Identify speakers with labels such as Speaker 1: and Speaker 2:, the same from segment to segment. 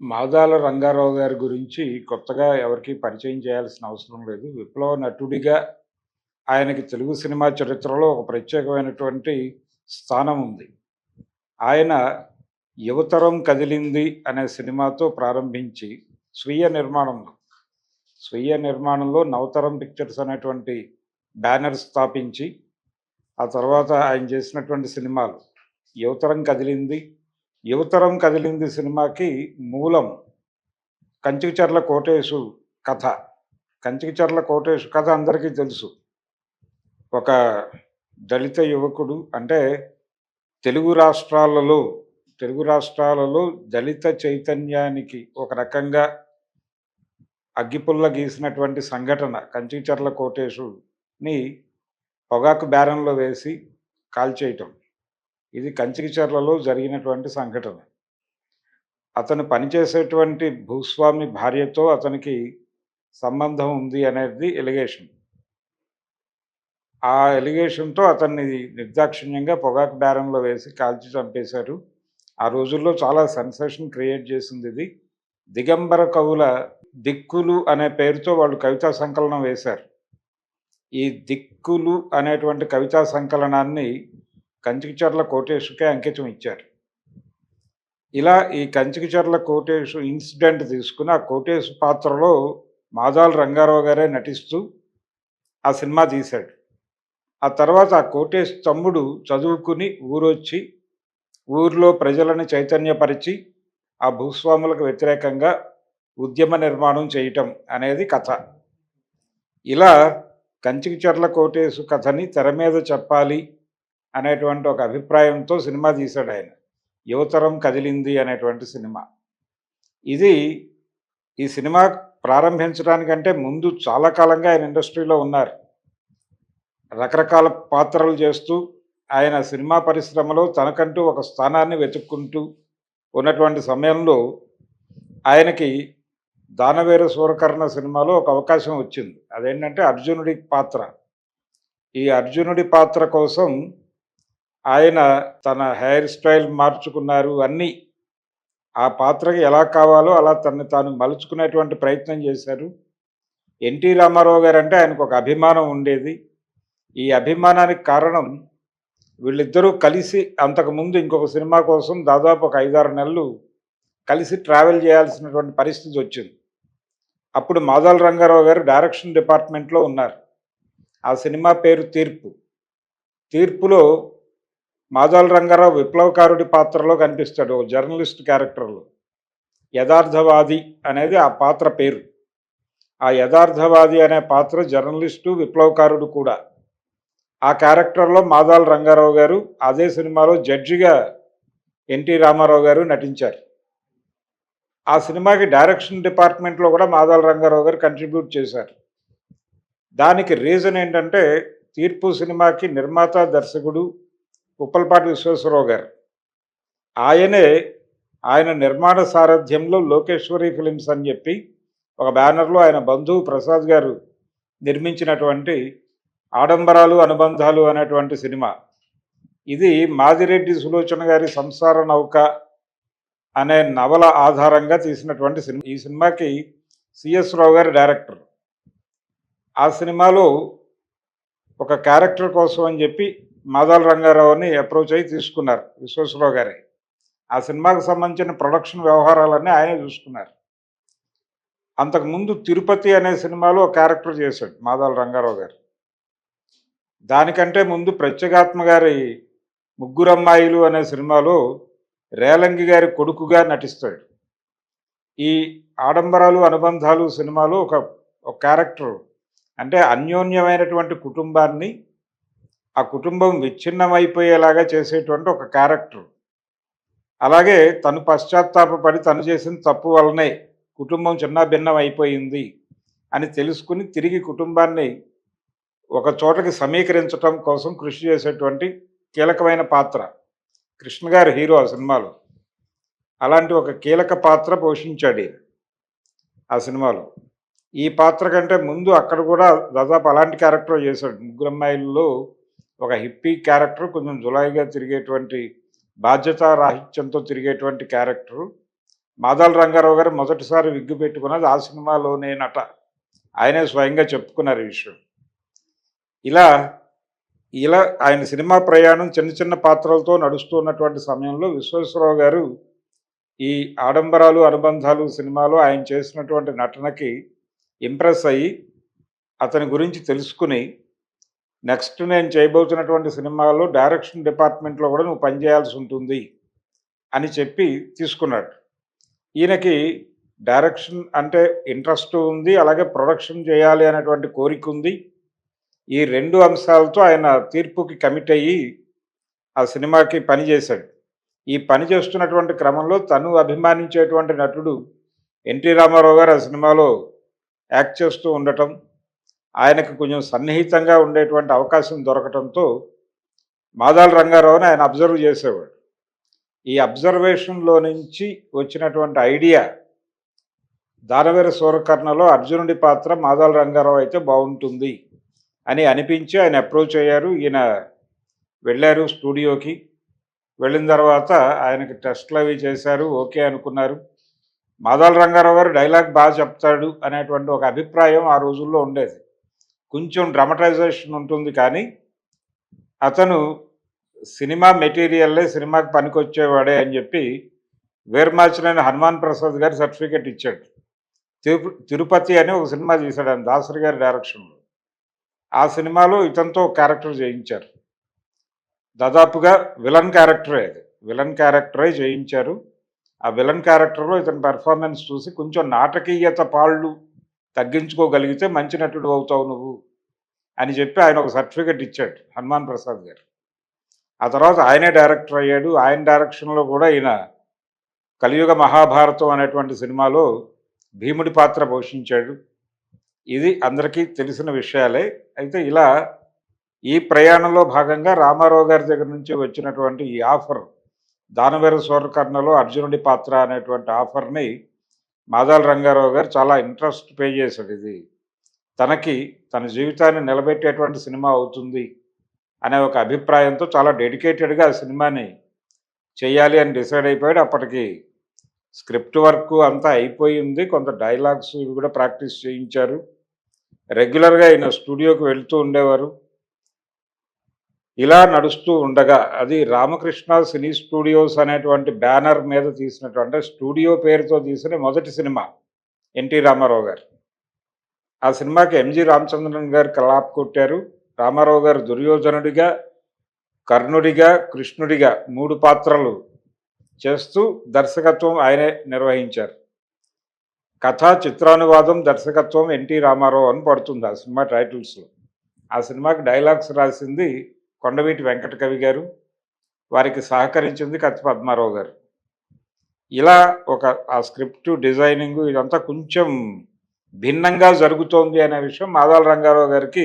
Speaker 1: మాదాల రంగారావు గారి గురించి కొత్తగా ఎవరికీ పరిచయం చేయాల్సిన అవసరం లేదు. విప్లవ నటుడిగా ఆయనకి తెలుగు సినిమా చరిత్రలో ఒక ప్రత్యేకమైనటువంటి స్థానం ఉంది. ఆయన 'యువతరం కదిలింది' అనే సినిమాతో ప్రారంభించి స్వీయ నిర్మాణంలో, స్వీయ నిర్మాణంలో 'నవతరం పిక్చర్స్' అనేటువంటి బ్యానర్ స్థాపించి, ఆ తర్వాత ఆయన చేసినటువంటి సినిమాలు 'యువతరం కదిలింది', 'యువతరం కదిలింది' సినిమాకి మూలం కంచికిచర్ల కోటేశు కథ. కంచికిచర్ల కోటేశు కథ అందరికీ తెలుసు. ఒక దళిత యువకుడు అంటే తెలుగు రాష్ట్రాలలో, తెలుగు రాష్ట్రాలలో దళిత చైతన్యానికి ఒక రకంగా అగ్గిపుల్ల గీసినటువంటి సంఘటన కంచికిచర్ల కోటేశుని పొగాకు బేరంలో వేసి కాల్చేయటం. ఇది కంచికిచర్లలో జరిగినటువంటి సంఘటన. అతను పనిచేసేటువంటి భూస్వామి భార్యతో అతనికి సంబంధం ఉంది అనేది ఎలిగేషన్. ఆ ఎలిగేషన్‌తో అతన్ని నిర్దాక్షిణ్యంగా పొగాకు బేరంలో వేసి కాల్చి చంపేశారు. ఆ రోజుల్లో చాలా సెన్సేషన్ క్రియేట్ చేసింది ఇది దిగంబర కవుల 'దిక్కులు' అనే పేరుతో వాళ్ళు కవితా సంకలనం వేశారు. ఈ 'దిక్కులు' అనేటువంటి కవితా సంకలనాన్ని కంచికచర్ల కోటేశుకే అంకితం ఇచ్చారు. ఇలా ఈ కంచికచర్ల కోటేశు ఇన్సిడెంట్ తీసుకుని ఆ కోటేశు పాత్రలో మాదాల రంగారావు గారే నటిస్తూ ఆ సినిమా తీశాడు. ఆ తర్వాత ఆ కోటేశు తమ్ముడు చదువుకుని ఊరొచ్చి, ఊర్లో ప్రజలను చైతన్యపరిచి, ఆ భూస్వాములకు వ్యతిరేకంగా ఉద్యమ నిర్మాణం చేయటం అనేది కథ. ఇలా కంచికచర్ల కోటేశు కథని తెర మీద చెప్పాలి అనేటువంటి ఒక అభిప్రాయంతో సినిమా తీశాడాయన. 'యువతరం కదిలింది' అనేటువంటి సినిమా. ఇది ఈ సినిమా ప్రారంభించడానికంటే ముందు చాలా కాలంగా ఆయన ఇండస్ట్రీలో ఉన్నారు. రకరకాల పాత్రలు చేస్తూ, ఆయన సినిమా పరిశ్రమలో తనకంటూ ఒక స్థానాన్ని వెతుక్కుంటూ ఉన్నటువంటి సమయంలో ఆయనకి 'దానవేర సూరకర్ణ' సినిమాలో ఒక అవకాశం వచ్చింది. అదేంటంటే అర్జునుడి పాత్ర. ఈ అర్జునుడి పాత్ర కోసం ఆయన తన హెయిర్ స్టైల్ మార్చుకున్నారు. అన్నీ ఆ పాత్రకి ఎలా కావాలో అలా తను తాను మలుచుకునేటువంటి ప్రయత్నం చేశారు. ఎన్టీ రామారావు గారు అంటే ఆయనకు ఒక అభిమానం ఉండేది. ఈ అభిమానానికి కారణం వీళ్ళిద్దరూ కలిసి అంతకుముందు ఇంకొక సినిమా కోసం దాదాపు ఒక 5, 6 నెలలు కలిసి ట్రావెల్ చేయాల్సినటువంటి పరిస్థితి వచ్చింది. అప్పుడు మాదాల రంగారావు గారు డైరెక్షన్ డిపార్ట్మెంట్‌లో ఉన్నారు. ఆ సినిమా పేరు 'తీర్పు'. 'తీర్పు'లో మాజాల రంగారావు విప్లవకారుడి పాత్రలో కనిపిస్తాడు. ఓ జర్నలిస్ట్ క్యారెక్టర్‌లో. 'యథార్థవాది' అనేది ఆ పాత్ర పేరు. ఆ 'యథార్థవాది' అనే పాత్ర జర్నలిస్టు, విప్లవకారుడు కూడా. ఆ క్యారెక్టర్‌లో మాదాల రంగారావు గారు అదే సినిమాలో జడ్జిగా ఎన్టీ రామారావు గారు నటించారు. ఆ సినిమాకి డైరెక్షన్ డిపార్ట్మెంట్‌లో కూడా మాదాల రంగారావు గారు కంట్రిబ్యూట్ చేశారు. దానికి రీజన్ ఏంటంటే 'తీర్పు' సినిమాకి నిర్మాత, దర్శకుడు ఉప్పలపాటి విశ్వేశ్వరరావు గారు. ఆయనే ఆయన నిర్మాణ సారథ్యంలో లోకేశ్వరి ఫిల్మ్స్ అని చెప్పి ఒక బ్యానర్‌లో ఆయన బంధువు ప్రసాద్ గారు నిర్మించినటువంటి 'ఆడంబరాలు అనుబంధాలు' అనేటువంటి సినిమా. ఇది మాదిరెడ్డి సులోచన గారి 'సంసార నౌక' అనే నవల ఆధారంగా తీసినటువంటి సినిమా. ఈ సినిమాకి సిఎస్ రావు గారు డైరెక్టర్. ఆ సినిమాలో ఒక క్యారెక్టర్ కోసం అని చెప్పి మాదాల రంగారావుని అప్రోచ్ అయ్యి తీసుకున్నారు విశ్వేశ్వరరావు గారి ఆ సినిమాకు సంబంధించిన ప్రొడక్షన్ వ్యవహారాలన్నీ ఆయనే చూసుకున్నారు. అంతకుముందు 'తిరుపతి' అనే సినిమాలో ఒక క్యారెక్టర్ చేశాడు మాదాల రంగారావు గారు. దానికంటే ముందు ప్రత్యేగాత్మ గారి 'ముగ్గురమ్మాయిలు' అనే సినిమాలో రేలంగి గారి కొడుకుగా నటిస్తాడు. ఈ 'ఆడంబరాలు అనుబంధాలు' సినిమాలో ఒక క్యారెక్టర్ అంటే అన్యోన్యమైనటువంటి కుటుంబాన్ని, ఆ కుటుంబం విచ్ఛిన్నమైపోయేలాగా చేసేటువంటి ఒక క్యారెక్టర్. అలాగే తను పశ్చాత్తాపపడి తను చేసిన తప్పు వలనే కుటుంబం చిన్నాభిన్నం అయిపోయింది అని తెలుసుకుని తిరిగి కుటుంబాన్ని ఒక చోటకి సమీకరించటం కోసం కృషి చేసేటువంటి కీలకమైన పాత్ర. కృష్ణ గారు హీరో ఆ సినిమాలో. అలాంటి ఒక కీలక పాత్ర పోషించాడు ఆ సినిమాలో. ఈ పాత్ర కంటే ముందు అక్కడ కూడా దాదాపు అలాంటి క్యారెక్టర్ చేశాడు. 'ముగ్గురమ్మాయిల్లో' ఒక హిప్పీ క్యారెక్టర్ కొంచెం జులాయిగా తిరిగేటువంటి బాధ్యతారాహిత్యంతో తిరిగేటువంటి క్యారెక్టరు. మాదాల రంగారావు గారు మొదటిసారి విగ్గు పెట్టుకున్నది ఆ సినిమాలోనేనట ఆయనే స్వయంగా చెప్పుకున్నారు ఈ విషయం ఇలా ఇలా ఆయన సినిమా ప్రయాణం చిన్న చిన్న పాత్రలతో నడుస్తున్నటువంటి సమయంలో విశ్వేశ్వరరావు గారు ఈ ఆడంబరాలు అనుబంధాలు సినిమాలో ఆయన చేసినటువంటి నటనకి ఇంప్రెస్ అయ్యి అతని గురించి తెలుసుకుని నెక్స్ట్ నేను చేయబోతున్నటువంటి సినిమాలో డైరెక్షన్ డిపార్ట్మెంట్లో కూడా నువ్వు పనిచేయాల్సి ఉంటుంది అని చెప్పి తీసుకున్నాడు. ఈయనకి డైరెక్షన్ అంటే ఇంట్రెస్ట్ ఉంది అలాగే ప్రొడక్షన్ చేయాలి అనేటువంటి కోరిక ఉంది. ఈ రెండు అంశాలతో ఆయన తీర్పుకి కమిట్ అయ్యి ఆ సినిమాకి పని చేశాడు. ఈ పని చేస్తున్నటువంటి క్రమంలో తను అభిమానించేటువంటి నటుడు ఎన్టీ రామారావు గారు ఆ సినిమాలో యాక్ట్ చేస్తూ ఉండటం ఆయనకు కొంచెం సన్నిహితంగా ఉండేటువంటి అవకాశం దొరకటంతో మాదాల రంగారావుని ఆయన అబ్జర్వ్ చేసేవాడు. ఈ అబ్జర్వేషన్లో నుంచి వచ్చినటువంటి ఐడియా దానవీర సూరకర్ణలో అర్జునుడి పాత్ర మాదాల రంగారావు అయితే బాగుంటుంది అని అనిపించి ఆయన అప్రోచ్ అయ్యారు. ఈయన వెళ్ళారు స్టూడియోకి. వెళ్ళిన తర్వాత ఆయనకి టెస్ట్లు అవి చేశారు. ఓకే అనుకున్నారు. మాదాల రంగారావు గారు డైలాగ్ బాగా చెప్తాడు అనేటువంటి ఒక అభిప్రాయం ఆ రోజుల్లో ఉండేది. కొంచెం డ్రమటైజేషన్ ఉంటుంది కానీ అతను సినిమా మెటీరియల్లే సినిమాకి పనికొచ్చేవాడే అని చెప్పి వీరమాచినైన హనుమాన్ ప్రసాద్ గారు సర్టిఫికెట్ ఇచ్చాడు. తిరుప తిరుపతి అని ఒక సినిమా తీశాడు ఆయన దాసరి గారి డైరెక్షన్లో ఆ సినిమాలో ఇతనితో క్యారెక్టర్ చేయించారు. దాదాపుగా విలన్ క్యారెక్టరే అది. విలన్ క్యారెక్టరే చేయించారు. ఆ విలన్ క్యారెక్టర్లో ఇతని పెర్ఫార్మెన్స్ చూసి కొంచెం నాటకీయత పాళ్ళు తగ్గించుకోగలిగితే మంచి నటుడు అవుతావు నువ్వు అని చెప్పి ఆయన ఒక సర్టిఫికెట్ ఇచ్చాడు హనుమాన్ ప్రసాద్ గారు. ఆ తర్వాత ఆయనే డైరెక్టర్ అయ్యాడు. ఆయన డైరెక్షన్లో కూడా ఈయన కలియుగ మహాభారతం అనేటువంటి సినిమాలో భీముడి పాత్ర పోషించాడు. ఇది అందరికీ తెలిసిన విషయాలే. అయితే ఇలా ఈ ప్రయాణంలో భాగంగా రామారావు గారి దగ్గర నుంచి వచ్చినటువంటి ఈ ఆఫర్ దానవీర సూరకర్ణలో అర్జునుడి పాత్ర అనేటువంటి ఆఫర్ని మాదాల రంగారావు గారు చాలా ఇంట్రెస్ట్ పే చేశాడు ఇది. తనకి తన జీవితాన్ని నిలబెట్టేటువంటి సినిమా అవుతుంది అనే ఒక అభిప్రాయంతో చాలా డెడికేటెడ్గా ఆ సినిమాని చేయాలి అని డిసైడ్ అయిపోయాడు. అప్పటికి స్క్రిప్ట్ వర్క్ అంతా అయిపోయింది. కొంత డైలాగ్స్ ఇవి కూడా ప్రాక్టీస్ చేయించారు. రెగ్యులర్గా ఆయన స్టూడియోకి వెళ్తూ ఉండేవారు. ఇలా నడుస్తూ ఉండగా అది రామకృష్ణ సినీ స్టూడియోస్ అనేటువంటి బ్యానర్ మీద తీసినటువంటి స్టూడియో పేరుతో తీసిన మొదటి సినిమా ఎన్టీ రామారావు గారు. ఆ సినిమాకి ఎంజి రామచంద్రన్ గారు కలాప్ కొట్టారు. రామారావు గారు దుర్యోధనుడిగా కర్ణుడిగా కృష్ణుడిగా మూడు పాత్రలు చేస్తూ దర్శకత్వం ఆయనే నిర్వహించారు. కథ చిత్రానువాదం దర్శకత్వం ఎన్టీ రామారావు అని పడుతుంది ఆ సినిమా టైటిల్స్లో. ఆ సినిమాకి డైలాగ్స్ రాసింది కొండవీటి వెంకటకవి గారు వారికి సహకరించింది కత్తి పద్మారావు గారు. ఇలా ఒక ఆ స్క్రిప్ట్ డిజైనింగ్ ఇదంతా కొంచెం భిన్నంగా జరుగుతోంది అనే విషయం మాదాల రంగారావు గారికి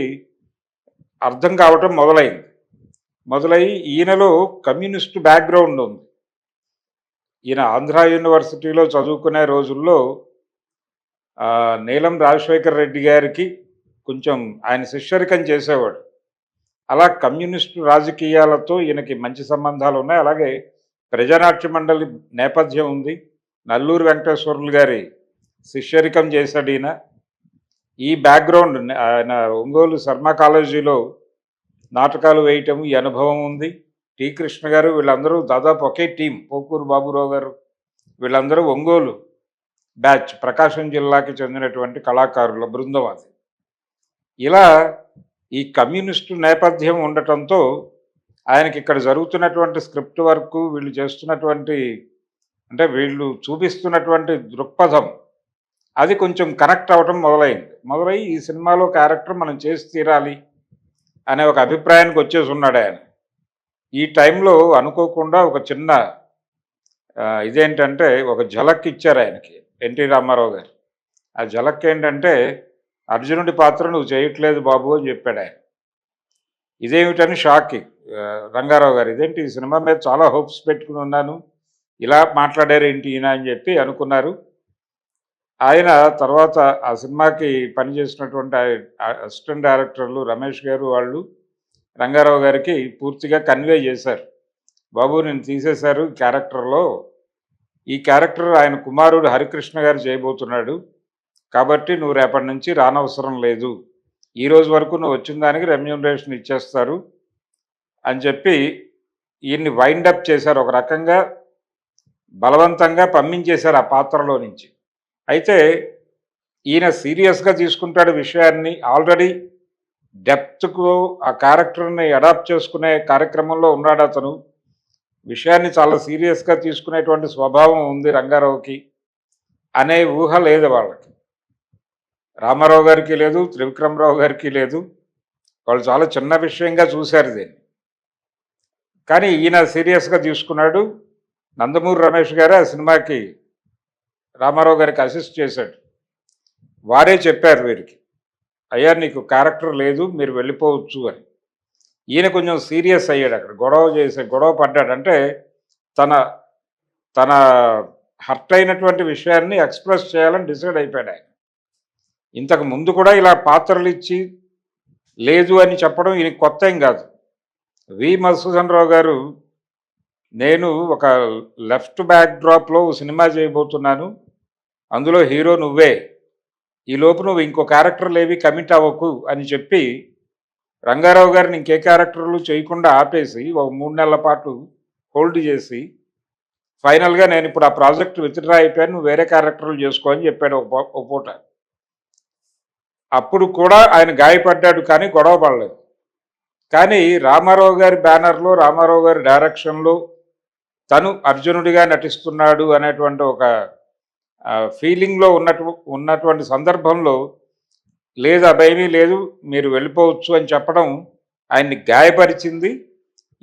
Speaker 1: అర్థం కావటం మొదలైంది. మొదలై ఈయనలో కమ్యూనిస్టు బ్యాక్గ్రౌండ్ ఉంది. ఈయన ఆంధ్ర యూనివర్సిటీలో చదువుకునే రోజుల్లో నీలం రాజశేఖర్ రెడ్డి గారికి కొంచెం ఆయన శిష్యరికం చేసేవాడు. అలా కమ్యూనిస్టు రాజకీయాలతో ఈయనకి మంచి సంబంధాలు ఉన్నాయి. అలాగే ప్రజానాట్య మండలి నేపథ్యం ఉంది. నల్లూరు వెంకటేశ్వరులు గారి శిష్యరికం చేశాడు ఈయన. ఈ బ్యాక్గ్రౌండ్ ఆయన ఒంగోలు శర్మ కాలేజీలో నాటకాలు వేయటం ఈ అనుభవం ఉంది. టి కృష్ణ గారు వీళ్ళందరూ దాదాపు ఒకే టీం. పోకూరు బాబురావు గారు వీళ్ళందరూ ఒంగోలు బ్యాచ్ ప్రకాశం జిల్లాకి చెందినటువంటి కళాకారుల బృందం అది. ఇలా ఈ కమ్యూనిస్టు నేపథ్యం ఉండటంతో ఆయనకి ఇక్కడ జరుగుతున్నటువంటి స్క్రిప్ట్ వర్క్ వీళ్ళు చేస్తున్నటువంటి అంటే వీళ్ళు చూపిస్తున్నటువంటి దృక్పథం అది కొంచెం కనెక్ట్ అవ్వటం మొదలైంది. మొదలై ఈ సినిమాలో క్యారెక్టర్ మనం చేసి తీరాలి అనే ఒక అభిప్రాయానికి వచ్చేసి ఉన్నాడు ఆయన. ఈ టైంలో అనుకోకుండా ఒక చిన్న ఇదేంటంటే ఒక ఝలక్ ఇచ్చారు ఆయనకి ఎన్టీ రామారావు గారు. ఆ ఝలక్ ఏంటంటే అర్జునుడి పాత్ర నువ్వు చేయట్లేదు బాబు అని చెప్పాడు ఆయన. ఇదేమిటని షాక్. రంగారావు గారు ఇదేంటి ఈ సినిమా మీద చాలా హోప్స్ పెట్టుకుని ఉన్నాను. ఇలా మాట్లాడారు ఏంటి ఈయన అని చెప్పి అనుకున్నారు. ఆయన తర్వాత ఆ సినిమాకి పనిచేసినటువంటి అసిస్టెంట్ డైరెక్టర్లు రమేష్ గారు వాళ్ళు రంగారావు గారికి పూర్తిగా కన్వే చేశారు. బాబు నేను తీసేశారు క్యారెక్టర్లో ఈ క్యారెక్టర్ ఆయన కుమారుడు హరికృష్ణ గారు చేయబోతున్నాడు. కాబట్టి నువ్వు రేపటి నుంచి రానవసరం లేదు. ఈ రోజు వరకు నువ్వు వచ్చిన దానికి రెమ్యూనరేషన్ ఇచ్చేస్తారు అని చెప్పి ఈయన్ని వైండప్ చేశారు. ఒక రకంగా బలవంతంగా పంపించేశారు ఆ పాత్రలో నుంచి. అయితే ఈయన సీరియస్గా తీసుకుంటాడు విషయాన్ని. ఆల్రెడీ డెప్త్కు ఆ క్యారెక్టర్ని అడాప్ట్ చేసుకునే కార్యక్రమంలో ఉన్నాడు అతను. విషయాన్ని చాలా సీరియస్గా తీసుకునేటువంటి స్వభావం ఉంది రంగారావుకి. అనే ఊహ లేదు వాళ్ళకి. రామారావు గారికి లేదు త్రివిక్రమరావు గారికి లేదు. వాళ్ళు చాలా చిన్న విషయంగా చూశారు దీన్ని. కానీ ఈయన సీరియస్గా తీసుకున్నాడు. నందమూరి రమేష్ గారు ఆ సినిమాకి రామారావు గారికి అసిస్ట్ చేశాడు. వారే చెప్పారు వీరికి అయ్యా నీకు క్యారెక్టర్ లేదు మీరు వెళ్ళిపోవచ్చు అని. ఈయన కొంచెం సీరియస్ అయ్యాడు అక్కడ గొడవ చేసే గొడవ పడ్డాడు. అంటే తన తన హర్ట్ అయినటువంటి విషయాన్ని ఎక్స్ప్రెస్ చేయాలని డిసైడ్ అయిపోయాడు ఆయన. ఇంతకు ముందు కూడా ఇలా పాత్రలు ఇచ్చి లేదు అని చెప్పడం ఈయన కొత్త ఏం కాదు. వి మధుసూదన్ రావు గారు నేను ఒక లెఫ్ట్ బ్యాక్ డ్రాప్లో సినిమా చేయబోతున్నాను. అందులో హీరో నువ్వే. ఈ లోపు నువ్వు ఇంకో క్యారెక్టర్లు ఏవి కమిట్ అవ్వకు అని చెప్పి రంగారావు గారిని ఇంకే క్యారెక్టర్లు చేయకుండా ఆపేసి ఒక మూడు నెలల పాటు హోల్డ్ చేసి ఫైనల్గా నేను ఇప్పుడు ఆ ప్రాజెక్ట్ విత్డ్రా అయిపోయాను నువ్వు వేరే క్యారెక్టర్లు చేసుకో అని చెప్పాడు ఒక పూట. అప్పుడు కూడా ఆయన గాయపడ్డాడు కానీ గొడవ పడలేదు. కానీ రామారావు గారి బ్యానర్లో రామారావు గారి డైరెక్షన్లో తను అర్జునుడిగా నటిస్తున్నాడు అనేటువంటి ఒక ఫీలింగ్లో ఉన్నటు ఉన్నటువంటి సందర్భంలో లేదు అభయమీ లేదు మీరు వెళ్ళిపోవచ్చు అని చెప్పడం ఆయన్ని గాయపరిచింది.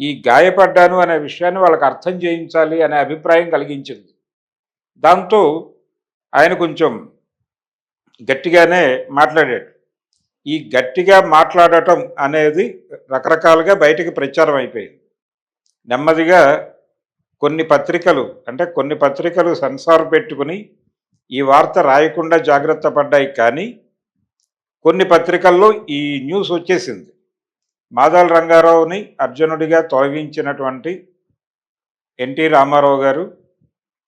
Speaker 1: ఈ గాయపడ్డాను అనే విషయాన్ని వాళ్ళకి అర్థం చేయించాలి అనే అభిప్రాయం కలిగించింది. దాంతో ఆయన కొంచెం గట్టిగానే మాట్లాడాడు. ఈ గట్టిగా మాట్లాడటం అనేది రకరకాలుగా బయటకు ప్రచారం అయిపోయింది. నెమ్మదిగా కొన్ని పత్రికలు అంటే కొన్ని పత్రికలు సెన్సార్ పెట్టుకుని ఈ వార్త రాయకుండా జాగ్రత్త పడ్డాయి కానీ కొన్ని పత్రికల్లో ఈ న్యూస్ వచ్చేసింది. మాదాల రంగారావుని అర్జునుడిగా తొలగించినటువంటి ఎన్టీ రామారావు గారు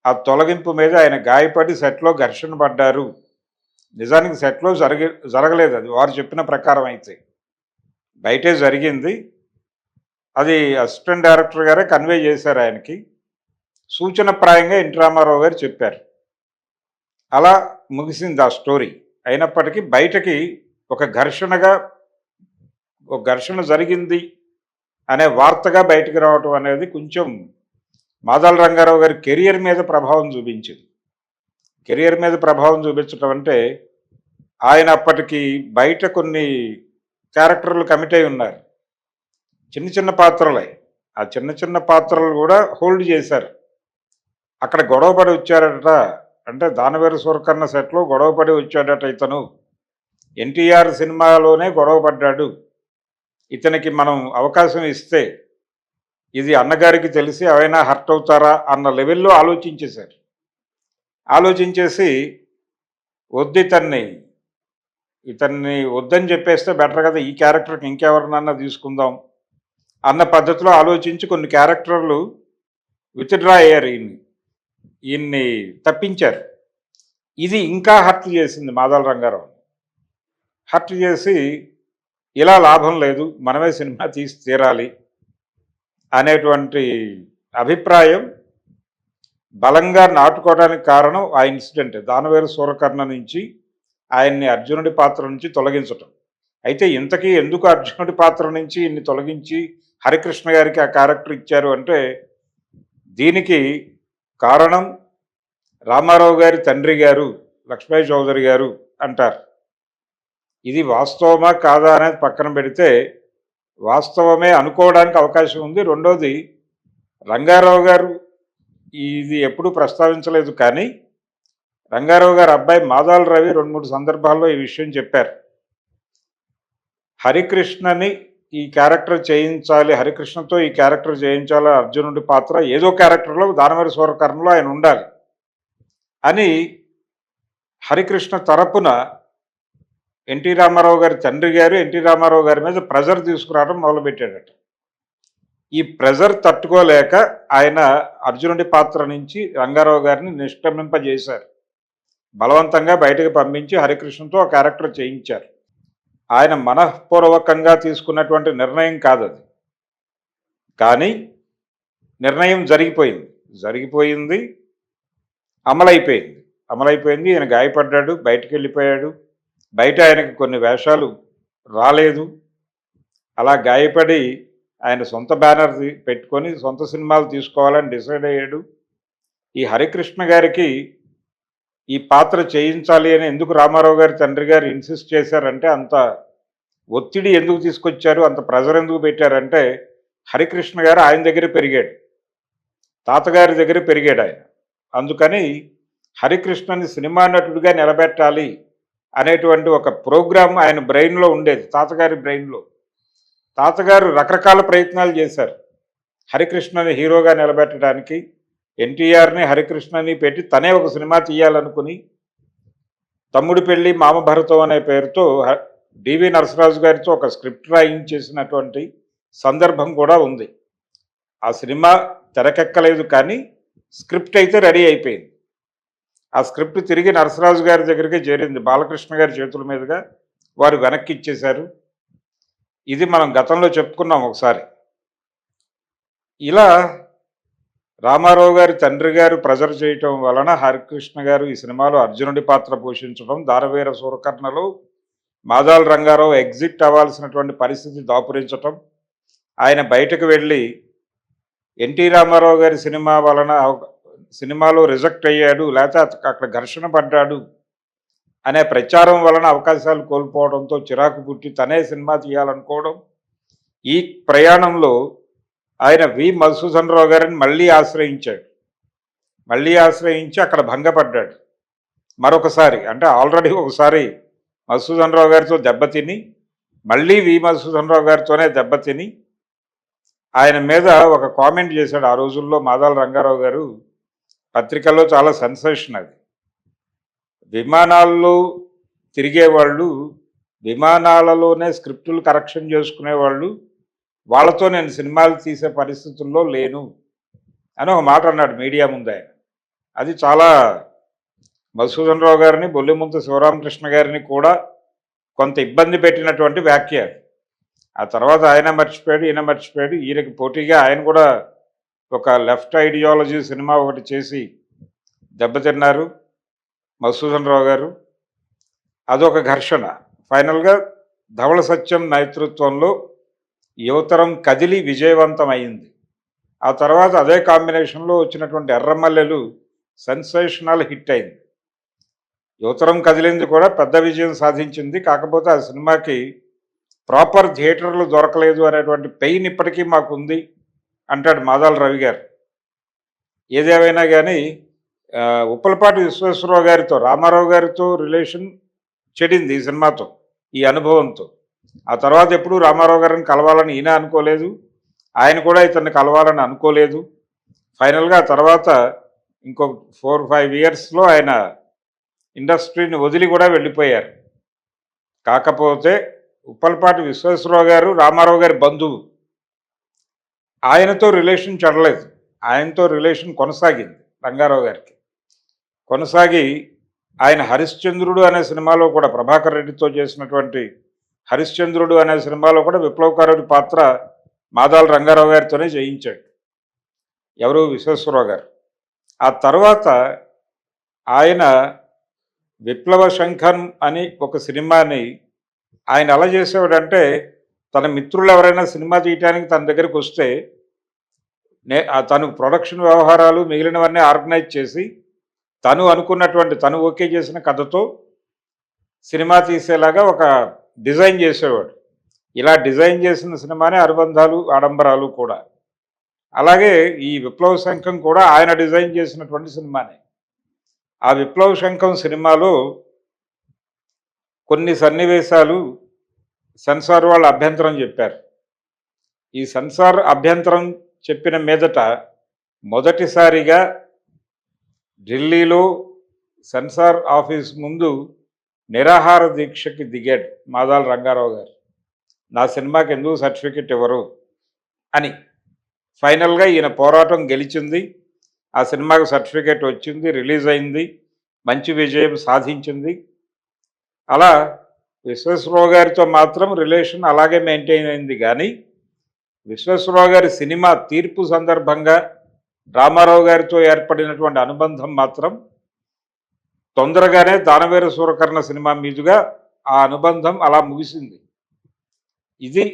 Speaker 1: ఆ తొలగింపు మీద ఆయన గాయపడి సెట్లో ఘర్షణ పడ్డారు. నిజానికి సెట్లో జరగ జరగలేదు. అది వారు చెప్పిన ప్రకారం అయితే. బయటే జరిగింది. అది అసిస్టెంట్ డైరెక్టర్ గారే కన్వే చేశారు ఆయనకి. సూచనప్రాయంగా ఎన్. రామారావు గారు చెప్పారు. అలా ముగిసింది ఆ స్టోరీ. అయినప్పటికీ బయటకి ఒక ఘర్షణగా ఒక ఘర్షణ జరిగింది అనే వార్తగా బయటకు రావటం అనేది కొంచెం మాదాల రంగారావు గారి కెరియర్ మీద ప్రభావం చూపించింది. కెరియర్ మీద ప్రభావం చూపించటం అంటే ఆయన అప్పటికి బయట కొన్ని క్యారెక్టర్లు కమిట్ అయి ఉన్నారు. చిన్న చిన్న పాత్రలే. ఆ చిన్న చిన్న పాత్రలు కూడా హోల్డ్ చేశారు. అక్కడ గొడవపడి వచ్చారట. అంటే దానవేరు సూరకర్ణ సెట్లో గొడవపడి వచ్చాడట ఇతను. ఎన్టీఆర్ సినిమాలోనే గొడవపడ్డాడు ఇతనికి మనం అవకాశం ఇస్తే ఇది అన్నగారికి తెలిసి అవైనా హర్ట్ అవుతారా అన్న లెవెల్లో ఆలోచించేశారు. ఆలోచించేసి వద్దు ఇతన్ని. ఇతన్ని వద్దని చెప్పేస్తే బెటర్ కదా ఈ క్యారెక్టర్కి ఇంకెవరినన్నా తీసుకుందాం అన్న పద్ధతిలో ఆలోచించి కొన్ని క్యారెక్టర్లు విత్డ్రా అయ్యారు ఈయన్ని. ఈయన్ని తప్పించారు. ఇది ఇంకా హర్ట్ చేసింది మాదాల రంగారావు. హర్ట్ చేసి ఇలా లాభం లేదు మనమే సినిమా తీసి తీరాలి అనేటువంటి అభిప్రాయం బలంగా నాటుకోవడానికి కారణం ఆ ఇన్సిడెంట్. దానవేరు సూరకర్ణ నుంచి ఆయన్ని అర్జునుడి పాత్ర నుంచి తొలగించటం. అయితే ఇంతకీ ఎందుకు అర్జునుడి పాత్ర నుంచి ఇన్ని తొలగించి హరికృష్ణ గారికి ఆ క్యారెక్టర్ ఇచ్చారు అంటే దీనికి కారణం రామారావు గారి తండ్రి గారు లక్ష్మయ్య చౌదరి గారు అంటారు. ఇది వాస్తవమా కాదా అనేది పక్కన పెడితే వాస్తవమే అనుకోవడానికి అవకాశం ఉంది. రెండోది రంగారావు గారు ఇది ఎప్పుడూ ప్రస్తావించలేదు కానీ రంగారావు గారు అబ్బాయి మాదాల రవి రెండు మూడు సందర్భాల్లో ఈ విషయం చెప్పారు. హరికృష్ణని ఈ క్యారెక్టర్ చేయించాలి హరికృష్ణతో ఈ క్యారెక్టర్ చేయించాలి అర్జునుడి పాత్ర ఏదో క్యారెక్టర్లో దానవరి స్వరకరణలో ఆయన ఉండాలి అని హరికృష్ణ తరపున ఎన్టీ రామారావు గారి తండ్రి గారు ఎన్టీ రామారావు గారి మీద ప్రెజర్ తీసుకురావడం మొదలుపెట్టాడట. ఈ ప్రెజర్ తట్టుకోలేక ఆయన అర్జునుడి పాత్ర నుంచి రంగారావు గారిని నిష్క్రమింపజేశారు. బలవంతంగా బయటకు పంపించి హరికృష్ణతో క్యారెక్టర్ చేయించారు. ఆయన మనఃపూర్వకంగా తీసుకున్నటువంటి నిర్ణయం కాదు అది కానీ నిర్ణయం జరిగిపోయింది. జరిగిపోయింది అమలైపోయింది. అమలైపోయింది ఈయన గాయపడ్డాడు బయటకు వెళ్ళిపోయాడు బయట ఆయనకి కొన్ని వేషాలు రాలేదు. అలా గాయపడి ఆయన సొంత బ్యానర్ పెట్టుకొని సొంత సినిమాలు తీసుకోవాలని డిసైడ్ అయ్యాడు. ఈ హరికృష్ణ గారికి ఈ పాత్ర చేయించాలి అని ఎందుకు రామారావు గారి తండ్రి గారు ఇన్సిస్ట్ చేశారంటే అంత ఒత్తిడి ఎందుకు తీసుకొచ్చారు అంత ప్రెజర్ ఎందుకు పెట్టారంటే హరికృష్ణ గారు ఆయన దగ్గర పెరిగాడు. తాతగారి దగ్గర పెరిగాడు ఆయన. అందుకని హరికృష్ణని సినిమా నటుడిగా నిలబెట్టాలి అనేటువంటి ఒక ప్రోగ్రామ్ ఆయన బ్రెయిన్లో ఉండేది తాతగారి బ్రెయిన్లో తాతగారు రకరకాల ప్రయత్నాలు చేశారు. హరికృష్ణని హీరోగా నిలబెట్టడానికి ఎన్టీఆర్ని హరికృష్ణని పెట్టి తనే ఒక సినిమా తీయాలనుకుని తమ్ముడు పెళ్ళి మామ భరతం అనే పేరుతో డివి నరసరాజు గారితో ఒక స్క్రిప్ట్ రాయించేసినటువంటి సందర్భం కూడా ఉంది. ఆ సినిమా తెరకెక్కలేదు కానీ స్క్రిప్ట్ అయితే రెడీ అయిపోయింది. ఆ స్క్రిప్ట్ తిరిగి నరసరాజు గారి దగ్గరికి చేరింది. బాలకృష్ణ గారి చేతుల మీదుగా వారు వెనక్కి ఇచ్చేశారు. ఇది మనం గతంలో చెప్పుకున్నాం ఒకసారి. ఇలా రామారావు గారి తండ్రి గారు ప్రెజర్ చేయటం వలన హరికృష్ణ గారు ఈ సినిమాలో అర్జునుడి పాత్ర పోషించడం దారవీర సూరకర్ణలో మాదాల రంగారావు ఎగ్జిట్ అవ్వాల్సినటువంటి పరిస్థితి దాపురించటం ఆయన బయటకు వెళ్ళి ఎన్టీ రామారావు గారి సినిమా వలన సినిమాలో రిజెక్ట్ అయ్యాడు లేకపోతే అక్కడ ఘర్షణ పడ్డాడు అనే ప్రచారం వలన అవకాశాలు కోల్పోవడంతో చిరాకు పుట్టి తనే సినిమా తీయాలనుకోవడం ఈ ప్రయాణంలో ఆయన వి. మధుసూదన్ రావు గారిని మళ్ళీ ఆశ్రయించాడు. మళ్ళీ ఆశ్రయించి అక్కడ భంగపడ్డాడు. మరొకసారి అంటే ఆల్రెడీ ఒకసారి మధుసూదన్ రావు గారితో దెబ్బతిని మళ్ళీ వి. మధుసూదన్ రావు గారితోనే దెబ్బతిని ఆయన మీద ఒక కామెంట్ చేశాడు ఆ రోజుల్లో మాదాల రంగారావు గారు. పత్రికల్లో చాలా సెన్సేషన్ అది. విమానాల్లో తిరిగేవాళ్ళు విమానాలలోనే స్క్రిప్టులు కరెక్షన్ చేసుకునేవాళ్ళు వాళ్ళతో నేను సినిమాలు తీసే పరిస్థితుల్లో లేను అని ఒక మాట అన్నాడు మీడియా ముందు ఆయన. అది చాలా మధుసూదన్ రావు గారిని బొల్లిముంత శివరామకృష్ణ గారిని కూడా కొంత ఇబ్బంది పెట్టినటువంటి వ్యాఖ్య ఆ తర్వాత ఆయన మర్చిపోయాడు ఈయన మర్చిపోయాడు ఈయనకి పోటీగా ఆయన కూడా ఒక లెఫ్ట్ ఐడియాలజీ సినిమా ఒకటి చేసి దెబ్బతిన్నారు. మధుసూదన్ రావు గారు. అదొక ఘర్షణ. ఫైనల్గా ధవళ సత్యం నేతృత్వంలో యువతరం కదిలి విజయవంతమైంది ఆ తర్వాత అదే కాంబినేషన్లో వచ్చినటువంటి ఎర్రమల్లెలు సెన్సేషనల్ హిట్ అయింది. యువతరం కదిలింది కూడా పెద్ద విజయం సాధించింది. కాకపోతే ఆ సినిమాకి ప్రాపర్ థియేటర్లు దొరకలేదు అనేటువంటి పెయిన్ ఇప్పటికీ మాకుంది అంటాడు మాదాల రవి గారు. ఏదేమైనా కానీ ఉప్పలపాటి విశ్వేశ్వరరావు గారితో రామారావు గారితో రిలేషన్ చెడింది ఈ సినిమాతో ఈ అనుభవంతో. ఆ తర్వాత ఎప్పుడూ రామారావు గారిని కలవాలని ఈయన అనుకోలేదు. ఆయన కూడా ఇతన్ని కలవాలని అనుకోలేదు. ఫైనల్గా ఆ తర్వాత ఇంకో ఫోర్ ఫైవ్ ఇయర్స్లో ఆయన ఇండస్ట్రీని వదిలి కూడా వెళ్ళిపోయారు. కాకపోతే ఉప్పలపాటి విశ్వేశ్వరరావు గారు రామారావు గారి బంధువు. ఆయనతో రిలేషన్ చెడలేదు. ఆయనతో రిలేషన్ కొనసాగింది రంగారావు గారికి. కొనసాగి ఆయన హరిశ్చంద్రుడు అనే సినిమాలో కూడా ప్రభాకర్ రెడ్డితో చేసినటువంటి హరిశ్చంద్రుడు అనే సినిమాలో కూడా విప్లవకారుడి పాత్ర మాదాల రంగారావు గారితోనే చేయించాడు. ఎవరు? విశ్వేశ్వరరావు గారు. ఆ తర్వాత ఆయన విప్లవ శంఖం అని ఒక సినిమాని ఆయన ఎలా చేసేవాడంటే తన మిత్రులు ఎవరైనా సినిమా తీయటానికి తన దగ్గరికి వస్తే నే ఆ తను ప్రొడక్షన్ వ్యవహారాలు మిగిలినవన్నీ ఆర్గనైజ్ చేసి తను అనుకున్నటువంటి తను ఓకే చేసిన కథతో సినిమా తీసేలాగా ఒక డిజైన్ చేసేవాడు. ఇలా డిజైన్ చేసిన సినిమానే అనుబంధాలు ఆడంబరాలు కూడా. అలాగే ఈ విప్లవ శంఖం కూడా ఆయన డిజైన్ చేసినటువంటి సినిమానే. ఆ విప్లవ శంఖం సినిమాలో కొన్ని సన్నివేశాలు సెన్సార్ వాళ్ళు అభ్యంతరం చెప్పారు. ఈ సెన్సార్ అభ్యంతరం చెప్పిన మీదట మొదటిసారిగా ఢిల్లీలో సెన్సార్ ఆఫీస్ ముందు నిరాహార దీక్షకి దిగాడు మాదాల రంగారావు గారు. నా సినిమాకి ఎందుకు సర్టిఫికెట్ ఇవ్వరు? అని. ఫైనల్గా ఈయన పోరాటం గెలిచింది. ఆ సినిమాకు సర్టిఫికేట్ వచ్చింది రిలీజ్ అయింది మంచి విజయం సాధించింది. అలా విశ్వేశ్వరరావు గారితో మాత్రం రిలేషన్ అలాగే మెయింటైన్ అయింది కానీ విశ్వేశ్వరరావు గారి సినిమా తీర్పు సందర్భంగా రామారావు గారితో ఏర్పడినటువంటి అనుబంధం మాత్రం తొందరగానే దానవీర సూరకర్ణ సినిమా మీదుగా ఆ అనుబంధం అలా ముగిసింది. ఇది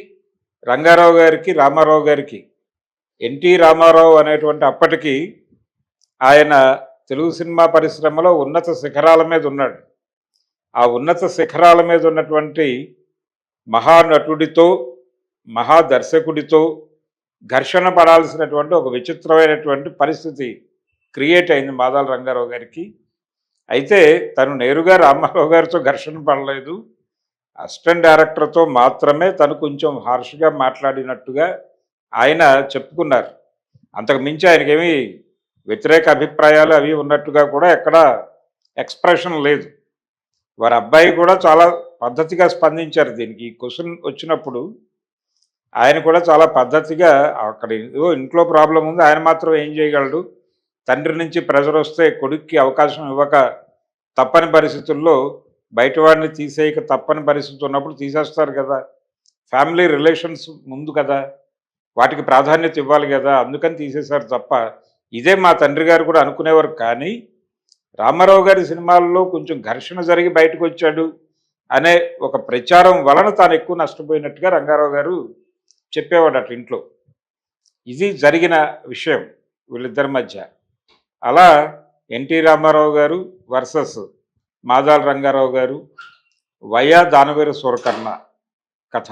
Speaker 1: రంగారావు గారికి రామారావు గారికి ఎన్టీ రామారావు అనేటువంటి అప్పటికి ఆయన తెలుగు సినిమా పరిశ్రమలో ఉన్నత శిఖరాల మీద ఉన్నాడు. ఆ ఉన్నత శిఖరాల మీద ఉన్నటువంటి మహానటుడితో మహాదర్శకుడితో ఘర్షణ పడాల్సినటువంటి ఒక విచిత్రమైనటువంటి పరిస్థితి క్రియేట్ అయింది మాదాల రంగారావు గారికి. అయితే తను నేరుగా రామారావు గారితో ఘర్షణ పడలేదు. అసిస్టెంట్ డైరెక్టర్తో మాత్రమే తను కొంచెం హార్ష్గా మాట్లాడినట్టుగా ఆయన చెప్పుకున్నారు. అంతకు మించి ఆయనకేమి వ్యతిరేక అభిప్రాయాలు అవి ఉన్నట్టుగా కూడా ఎక్కడ ఎక్స్ప్రెషన్ లేదు. వారి అబ్బాయి కూడా చాలా పద్ధతిగా స్పందించారు దీనికి. ఈ క్వశ్చన్ వచ్చినప్పుడు ఆయన కూడా చాలా పద్ధతిగా అక్కడ ఏదో ఇంట్లో ప్రాబ్లం ఉంది ఆయన మాత్రం ఏం చేయగలడు? తండ్రి నుంచి ప్రెజర్ వస్తే కొడుక్కి అవకాశం ఇవ్వక తప్పని పరిస్థితుల్లో బయటవాడిని తీసేయక తప్పని పరిస్థితి ఉన్నప్పుడు తీసేస్తారు కదా. ఫ్యామిలీ రిలేషన్స్ ముందు కదా. వాటికి ప్రాధాన్యత ఇవ్వాలి కదా. అందుకని తీసేశారు తప్ప ఇదే మా తండ్రి గారు కూడా అనుకునేవారు. కానీ రామారావు గారి సినిమాల్లో కొంచెం ఘర్షణ జరిగి బయటకు వచ్చాడు అనే ఒక ప్రచారం వలన తాను ఎక్కువ నష్టపోయినట్టుగా రంగారావు గారు చెప్పేవాడు అట్లా ఇంట్లో. ఇది జరిగిన విషయం వీళ్ళిద్దరి మధ్య. అలా ఎన్టీ రామారావు గారు వర్సెస్ మాదాల రంగారావు గారు వయా దానవేరు సూరకర్ణ కథ.